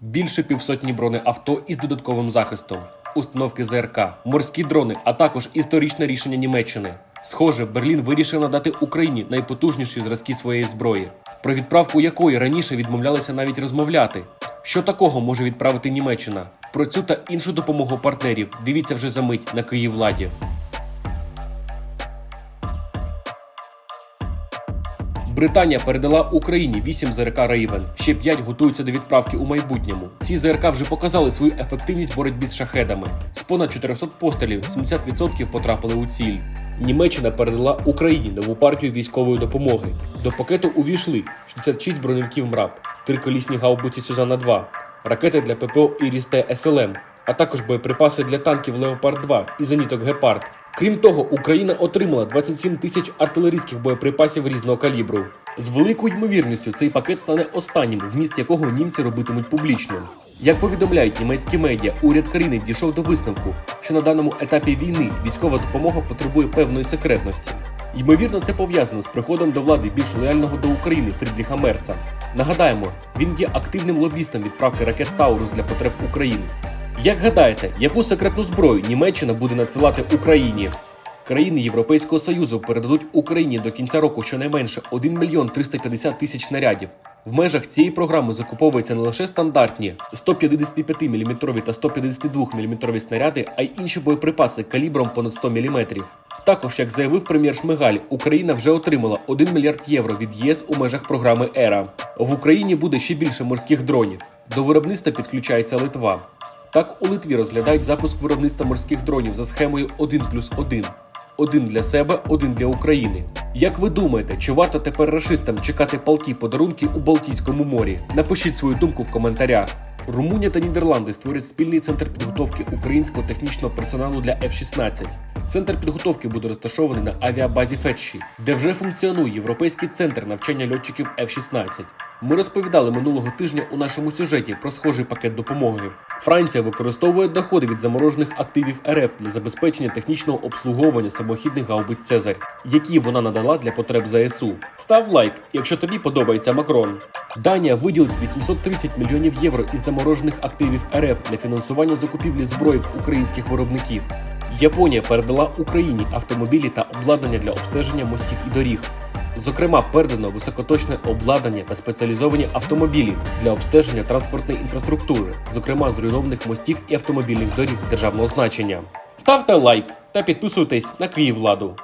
більше півсотні бронеавто із додатковим захистом, установки ЗРК, морські дрони, а також історичне рішення Німеччини. Схоже, Берлін вирішив надати Україні найпотужніші зразки своєї зброї, про відправку якої раніше відмовлялися навіть розмовляти. Що такого може відправити Німеччина? Про цю та іншу допомогу партнерів дивіться вже за мить на Київладі. Британія передала Україні 8 ЗРК Рейвен. Ще 5 готуються до відправки у майбутньому. Ці ЗРК вже показали свою ефективність в боротьбі з шахедами. З понад 400 пострілів 70% потрапили у ціль. Німеччина передала Україні нову партію військової допомоги. До пакету увійшли 66 броневиків МРАП, триколісні гаубиці Сюзанна 2, ракети для ППО Іріс-Т СЛМ, а також боєприпаси для танків Леопард 2 і зеніток Гепард. Крім того, Україна отримала 27 тисяч артилерійських боєприпасів різного калібру. З великою ймовірністю цей пакет стане останнім, вміст якого німці робитимуть публічним. Як повідомляють німецькі медіа, уряд країни дійшов до висновку, що на даному етапі війни військова допомога потребує певної секретності. Ймовірно, це пов'язано з приходом до влади більш лояльного до України Фрідріха Мерца. Нагадаємо, він є активним лобістом відправки ракет Таурус для потреб України. Як гадаєте, яку секретну зброю Німеччина буде надсилати Україні? Країни Європейського Союзу передадуть Україні до кінця року щонайменше 1 мільйон 350 тисяч снарядів. В межах цієї програми закуповуються не лише стандартні 155 мм та 152 мм снаряди, а й інші боєприпаси калібром понад 100 мм. Також, як заявив прем'єр Шмигаль, Україна вже отримала 1 мільярд євро від ЄС у межах програми ЕРА. В Україні буде ще більше морських дронів. До виробництва підключається Литва. Так у Литві розглядають запуск виробництва морських дронів за схемою 1 плюс 1. Один для себе, один для України. Як ви думаєте, чи варто тепер рашистам чекати палки подарунки у Балтійському морі? Напишіть свою думку в коментарях. Румунія та Нідерланди створять спільний центр підготовки українського технічного персоналу для F-16. Центр підготовки буде розташований на авіабазі Фетші, де вже функціонує європейський центр навчання льотчиків F-16. Ми розповідали минулого тижня у нашому сюжеті про схожий пакет допомоги. Франція використовує доходи від заморожених активів РФ для забезпечення технічного обслуговування самохідних гаубиць Цезарь, які вона надала для потреб ЗСУ. Став лайк, якщо тобі подобається Макрон. Данія виділить 830 мільйонів євро із заморожених активів РФ для фінансування закупівлі зброї українських виробників. Японія передала Україні автомобілі та обладнання для обстеження мостів і доріг. Зокрема, передано високоточне обладнання та спеціалізовані автомобілі для обстеження транспортної інфраструктури, зокрема зруйнованих мостів і автомобільних доріг державного значення. Ставте лайк та підписуйтесь на Київладу.